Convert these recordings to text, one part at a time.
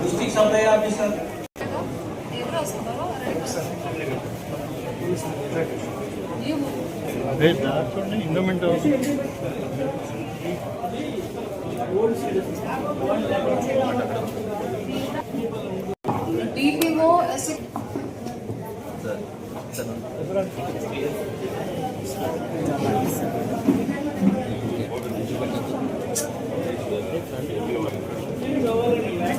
District supply officer ఎవరు వస్తున్నారో చూడండి ఇండోమెంట్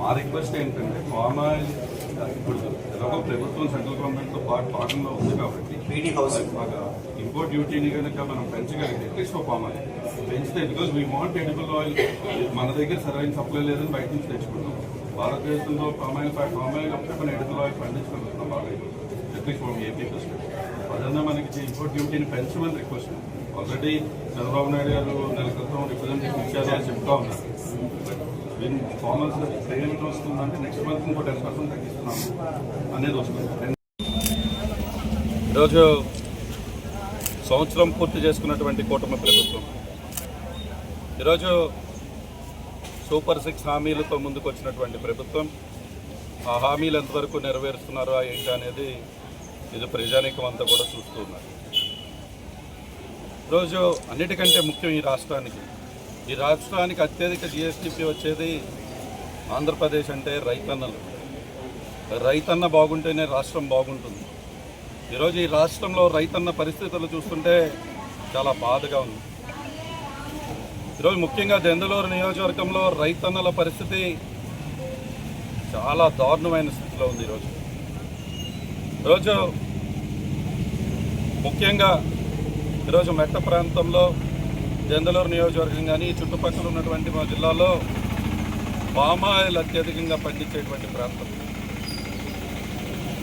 మా రిక్వెస్ట్ ఏంటంటే ఫార్మ్ ఆయిల్ ఇప్పుడు ఎలాగో ప్రభుత్వం సెంట్రల్ గవర్నమెంట్తో పాటు భాగంలో ఉంది కాబట్టి పీడీ హౌస్. ఇంపోర్ట్ డ్యూటీని కనుక మనం పెంచగలిగితే at least for palm oil పెంచితే because we want edible oil మన దగ్గర సరైన సప్లై లేదని బయట నుంచి తెచ్చుకుంటాం. భారతదేశంలో పామ్ ఆయిల్ పామ్ ఆయిల్ అప్పుడు ఎడిబుల్ ఆయిల్ పండించుకుంటున్నాం బాగా. అట్లీస్ట్ ఫ్రమ్ ఏపీ అదన్నా మనకి ఇంపోర్ట్ డ్యూటీని పెంచమని రిక్వెస్ట్ ఆల్రెడీ చంద్రబాబు నాయుడు గారు నెల క్రితం రిప్రజెంటేషన్ ఇచ్చారు అని చెప్తా ఉన్నారు. మేము ఫార్మల్స్ పేమెంట్ వస్తుందంటే నెక్స్ట్ మంత్ ఇంకో టెన్ పర్సెంట్ తగ్గిస్తున్నాము అనేది వస్తుంది. ఈరోజు సంవత్సరం పూర్తి చేసుకున్నటువంటి కూటమి ప్రభుత్వం. ఈరోజు సూపర్ సిక్స్ హామీలతో ముందుకు వచ్చినటువంటి ప్రభుత్వం ఆ హామీలు ఎంతవరకు నెరవేరుస్తున్నారో ఏంటి అనేది ఇది ప్రజానీకం అంతా కూడా చూస్తున్నారు ఈరోజు అన్నిటికంటే ముఖ్యం ఈ రాష్ట్రానికి ఈ రాష్ట్రానికి అత్యధిక జిఎస్టిపి వచ్చేది ఆంధ్రప్రదేశ్ అంటే రైతన్నలు. రైతన్న బాగుంటేనే రాష్ట్రం బాగుంటుంది. ఈరోజు ఈ రాష్ట్రంలో రైతన్న పరిస్థితులు చూస్తుంటే చాలా బాధగా ఉంది. ఈరోజు ముఖ్యంగా దెందలూరు నియోజకవర్గంలో రైతన్నల పరిస్థితి చాలా దారుణమైన స్థితిలో ఉంది ఈరోజు. ఈరోజు ముఖ్యంగా ఈరోజు మెట్ట ప్రాంతంలో దెందలూరు నియోజకవర్గం కానీ చుట్టుపక్కల ఉన్నటువంటి మా జిల్లాలో పామాయిల్ అత్యధికంగా పండించేటువంటి ప్రాంతం.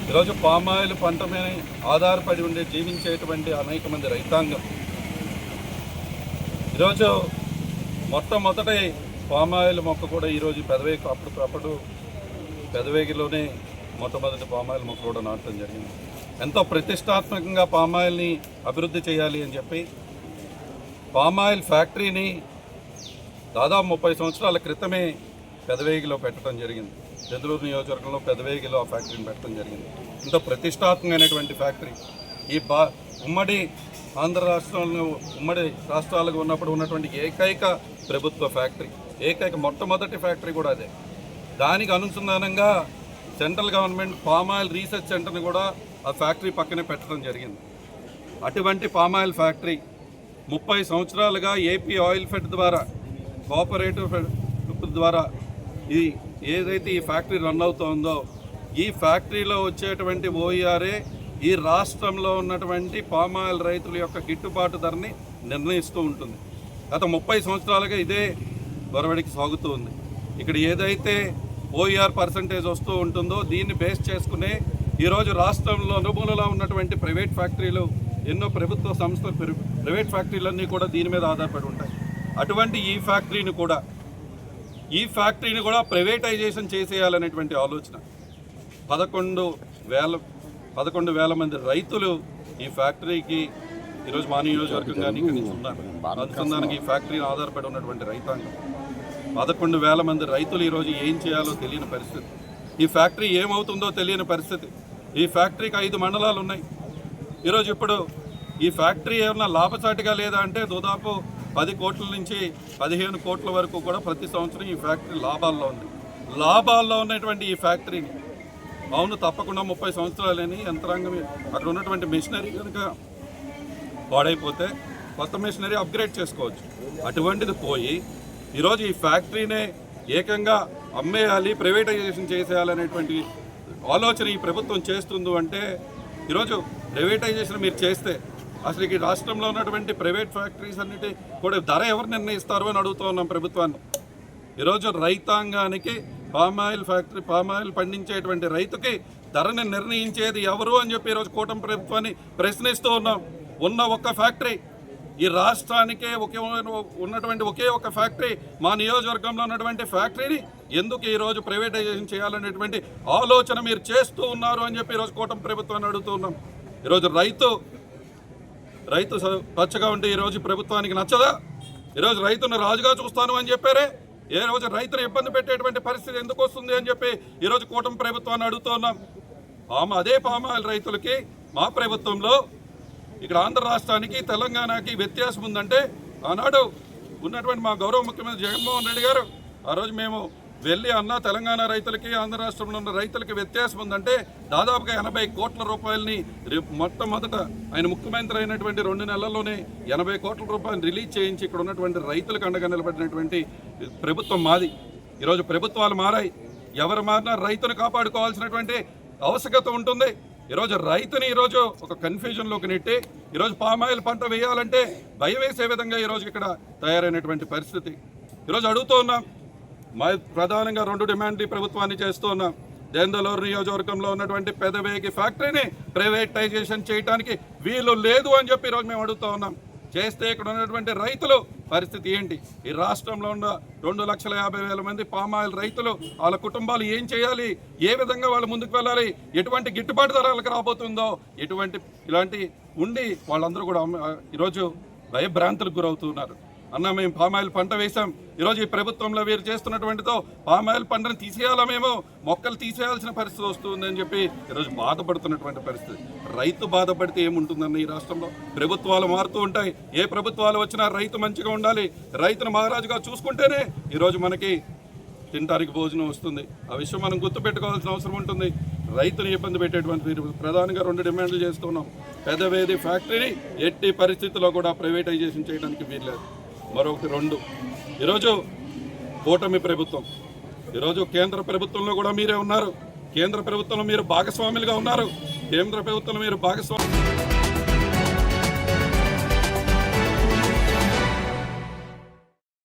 ఈరోజు పామాయిల్ పంట మీద ఆధారపడి ఉండి జీవించేటువంటి అనేక మంది రైతాంగం. ఈరోజు మొట్టమొదటి పామాయిల్ మొక్క కూడా ఈరోజు పెదవేగి అప్పుడు అప్పుడు పెదవేగిలోనే మొట్టమొదటి పామాయిల్ మొక్క కూడా నాటడం జరిగింది. ఎంతో ప్రతిష్టాత్మకంగా పామాయిల్ని అభివృద్ధి చేయాలి అని చెప్పి పామాయిల్ ఫ్యాక్టరీని దాదాపు ముప్పై సంవత్సరాల క్రితమే పెదవేగిలో పెట్టడం జరిగింది. చంద్రూరు నియోజకవర్గంలో పెదవేగిలో ఆ ఫ్యాక్టరీని పెట్టడం జరిగింది. ఇంత ప్రతిష్టాత్మకమైనటువంటి ఫ్యాక్టరీ. ఈ బా ఉమ్మడి ఆంధ్ర రాష్ట్రంలో ఉమ్మడి రాష్ట్రాలకు ఉన్నప్పుడు ఉన్నటువంటి ఏకైక ప్రభుత్వ ఫ్యాక్టరీ. ఏకైక మొట్టమొదటి ఫ్యాక్టరీ కూడా అదే. దానికి అనుసంధానంగా సెంట్రల్ గవర్నమెంట్ పామాయిల్ రీసెర్చ్ సెంటర్ని కూడా ఆ ఫ్యాక్టరీ పక్కనే పెట్టడం జరిగింది. అటువంటి పామాయిల్ ఫ్యాక్టరీ ముప్పై సంవత్సరాలుగా ఏపీ ఆయిల్ ఫెడ్ ద్వారా కోఆపరేటివ్ ఫెడ్ ద్వారా ఈ ఏదైతే ఈ ఫ్యాక్టరీ రన్ అవుతోందో ఈ ఫ్యాక్టరీలో వచ్చేటువంటి ఓఈఆర్ఏ ఈ రాష్ట్రంలో ఉన్నటువంటి పామాయిల్ రైతుల యొక్క గిట్టుబాటు ధరని నిర్ణయిస్తూ ఉంటుంది. గత ముప్పై సంవత్సరాలుగా ఇదే గొరవడికి సాగుతూ ఉంది. ఇక్కడ ఏదైతే ఓఈఆర్ పర్సంటేజ్ వస్తూ ఉంటుందో దీన్ని బేస్ చేసుకునే ఈరోజు రాష్ట్రంలో అనుభూలలో ఉన్నటువంటి ప్రైవేట్ ఫ్యాక్టరీలు ఎన్నో ప్రభుత్వ సంస్థలు ప్రైవేట్ ఫ్యాక్టరీలన్నీ కూడా దీని మీద ఆధారపడి ఉంటాయి. అటువంటి ఈ ఫ్యాక్టరీని కూడా ఈ ఫ్యాక్టరీని కూడా ప్రైవేటైజేషన్ చేసేయాలనేటువంటి ఆలోచన. పదకొండు వేల పదకొండు వేల మంది రైతులు ఈ ఫ్యాక్టరీకి ఈరోజు మా నియోజకవర్గం కానీ ఇక్కడ ఉన్నారు. అనుసంధానికి ఈ ఫ్యాక్టరీని ఆధారపడి ఉన్నటువంటి రైతాంగం. పదకొండు వేల మంది రైతులు ఈరోజు ఏం చేయాలో తెలియని పరిస్థితి. ఈ ఫ్యాక్టరీ ఏమవుతుందో తెలియని పరిస్థితి. ఈ ఫ్యాక్టరీకి ఐదు మండలాలు ఉన్నాయి. ఈరోజు ఇప్పుడు ఈ ఫ్యాక్టరీ ఏమన్నా లాభసాటిగా లేదా అంటే దాదాపు పది కోట్ల నుంచి పదిహేను కోట్ల వరకు కూడా ప్రతి సంవత్సరం ఈ ఫ్యాక్టరీ లాభాల్లో ఉంది. లాభాల్లో ఉన్నటువంటి ఈ ఫ్యాక్టరీని అవును తప్పకుండా ముప్పై సంవత్సరాలని యంత్రాంగం అక్కడ ఉన్నటువంటి మిషనరీ కనుక పాడైపోతే కొత్త మిషనరీ అప్గ్రేడ్ చేసుకోవచ్చు. అటువంటిది పోయి ఈరోజు ఈ ఫ్యాక్టరీనే ఏకంగా అమ్మేయాలి ప్రైవేటైజేషన్ చేసేయాలనేటువంటి ఆలోచన ఈ ప్రభుత్వం చేస్తుంది అంటే ఈరోజు ప్రైవేటైజేషన్ మీరు చేస్తే అసలు ఈ రాష్ట్రంలో ఉన్నటువంటి ప్రైవేట్ ఫ్యాక్టరీస్ అన్నిటి కూడా ధర ఎవరు నిర్ణయిస్తారు అని అడుగుతూ ఉన్నాం ప్రభుత్వాన్ని. ఈరోజు రైతాంగానికి పామాయిల్ ఫ్యాక్టరీ పామాయిల్ పండించేటువంటి రైతుకి ధరని నిర్ణయించేది ఎవరు అని చెప్పి ఈరోజు కూటమి ప్రభుత్వాన్ని ప్రశ్నిస్తూ ఉన్నాం. ఉన్న ఒక్క ఫ్యాక్టరీ ఈ రాష్ట్రానికే ఒకే ఉన్నటువంటి ఒకే ఒక ఫ్యాక్టరీ మా నియోజకవర్గంలో ఉన్నటువంటి ఫ్యాక్టరీని ఎందుకు ఈరోజు ప్రైవేటైజేషన్ చేయాలనేటువంటి ఆలోచన మీరు చేస్తూ ఉన్నారు అని చెప్పి ఈరోజు కూటమి ప్రభుత్వాన్ని అడుగుతూ ఉన్నాం. ఈరోజు రైతు రైతు స- పచ్చగా ఉంటే ఈరోజు ప్రభుత్వానికి నచ్చదా? ఈరోజు రైతును రాజుగా చూస్తాను అని చెప్పారే? ఏ రోజు రైతును ఇబ్బంది పెట్టేటువంటి పరిస్థితి ఎందుకు వస్తుంది అని చెప్పి ఈరోజు కూటమి ప్రభుత్వాన్ని అడుగుతున్నాం పామ అదే పామాయిల్ రైతులకి మా ప్రభుత్వంలో ఇక్కడ ఆంధ్ర రాష్ట్రానికి తెలంగాణకి వ్యత్యాసం ఉందంటే ఆనాడు ఉన్నటువంటి మా గౌరవ ముఖ్యమంత్రి జగన్మోహన్ రెడ్డి గారు ఆ రోజు మేము వెళ్ళి అన్న తెలంగాణ రైతులకి ఆంధ్ర రాష్ట్రంలో ఉన్న రైతులకి వ్యత్యాసం ఉందంటే దాదాపుగా ఎనభై కోట్ల రూపాయలని మొట్టమొదట ఆయన ముఖ్యమంత్రి అయినటువంటి రెండు నెలల్లోనే ఎనభై కోట్ల రూపాయలు రిలీజ్ చేయించి ఇక్కడ ఉన్నటువంటి రైతులకు అండగా నిలబడినటువంటి ప్రభుత్వం మాది. ఈరోజు ప్రభుత్వాలు మారాయి. ఎవరు మారినా రైతును కాపాడుకోవాల్సినటువంటి ఆవశ్యకత ఉంటుంది. ఈరోజు రైతుని ఈరోజు ఒక కన్ఫ్యూజన్లోకి నెట్టి ఈరోజు పామాయిల్ పంట వేయాలంటే భయం వేసే విధంగా ఈరోజు ఇక్కడ తయారైనటువంటి పరిస్థితి. ఈరోజు అడుగుతూ ఉన్నాం మా ప్రధానంగా రెండు డిమాండ్లు ఈ ప్రభుత్వాన్ని చేస్తూ ఉన్నాం. దేందలూరు నియోజకవర్గంలో ఉన్నటువంటి పెదవేగి ఫ్యాక్టరీని ప్రైవేటైజేషన్ చేయడానికి వీలు లేదు అని చెప్పి ఈరోజు మేము అడుగుతూ ఉన్నాం. చేస్తే ఇక్కడ ఉన్నటువంటి రైతులు పరిస్థితి ఏంటి? ఈ రాష్ట్రంలో ఉన్న రెండు లక్షల యాభై వేల మంది పామాయిల్ రైతులు వాళ్ళ కుటుంబాలు ఏం చేయాలి? ఏ విధంగా వాళ్ళు ముందుకు వెళ్ళాలి? ఎటువంటి గిట్టుబాటు ధరలకు రాబోతుందో? ఎటువంటి ఇలాంటి ఉండి వాళ్ళందరూ కూడా ఈరోజు భయభ్రాంతులకు గురవుతున్నారు. అన్న మేము పామాయిల్ పంట వేసాం ఈరోజు ఈ ప్రభుత్వంలో వీరు చేస్తున్నటువంటితో పామాయిల్ పంటను తీసేయాలా మేము? మొక్కలు తీసేయాల్సిన పరిస్థితి వస్తుందని చెప్పి ఈరోజు బాధపడుతున్నటువంటి పరిస్థితి. రైతు బాధపడితే ఏముంటుందన్న ఈ రాష్ట్రంలో? ప్రభుత్వాలు మారుతూ ఉంటాయి. ఏ ప్రభుత్వాలు వచ్చినా రైతు మంచిగా ఉండాలి. రైతును మహారాజుగా చూసుకుంటేనే ఈరోజు మనకి తినడానికి భోజనం వస్తుంది. ఆ విషయం మనం గుర్తుపెట్టుకోవాల్సిన అవసరం ఉంటుంది. రైతుని ఇబ్బంది పెట్టేటువంటి వీరు ప్రధానంగా రెండు డిమాండ్లు చేస్తున్నాం. పెదవేది ఫ్యాక్టరీని ఎట్టి పరిస్థితుల్లో కూడా ప్రైవేటైజేషన్ చేయడానికి వీల్లేదు. మరొకటి రెండు. ఈరోజు కూటమి ప్రభుత్వం. ఈరోజు కేంద్ర ప్రభుత్వంలో కూడా మీరే ఉన్నారు. కేంద్ర ప్రభుత్వంలో మీరు భాగస్వాములుగా ఉన్నారు. కేంద్ర ప్రభుత్వంలో మీరు భాగస్వామి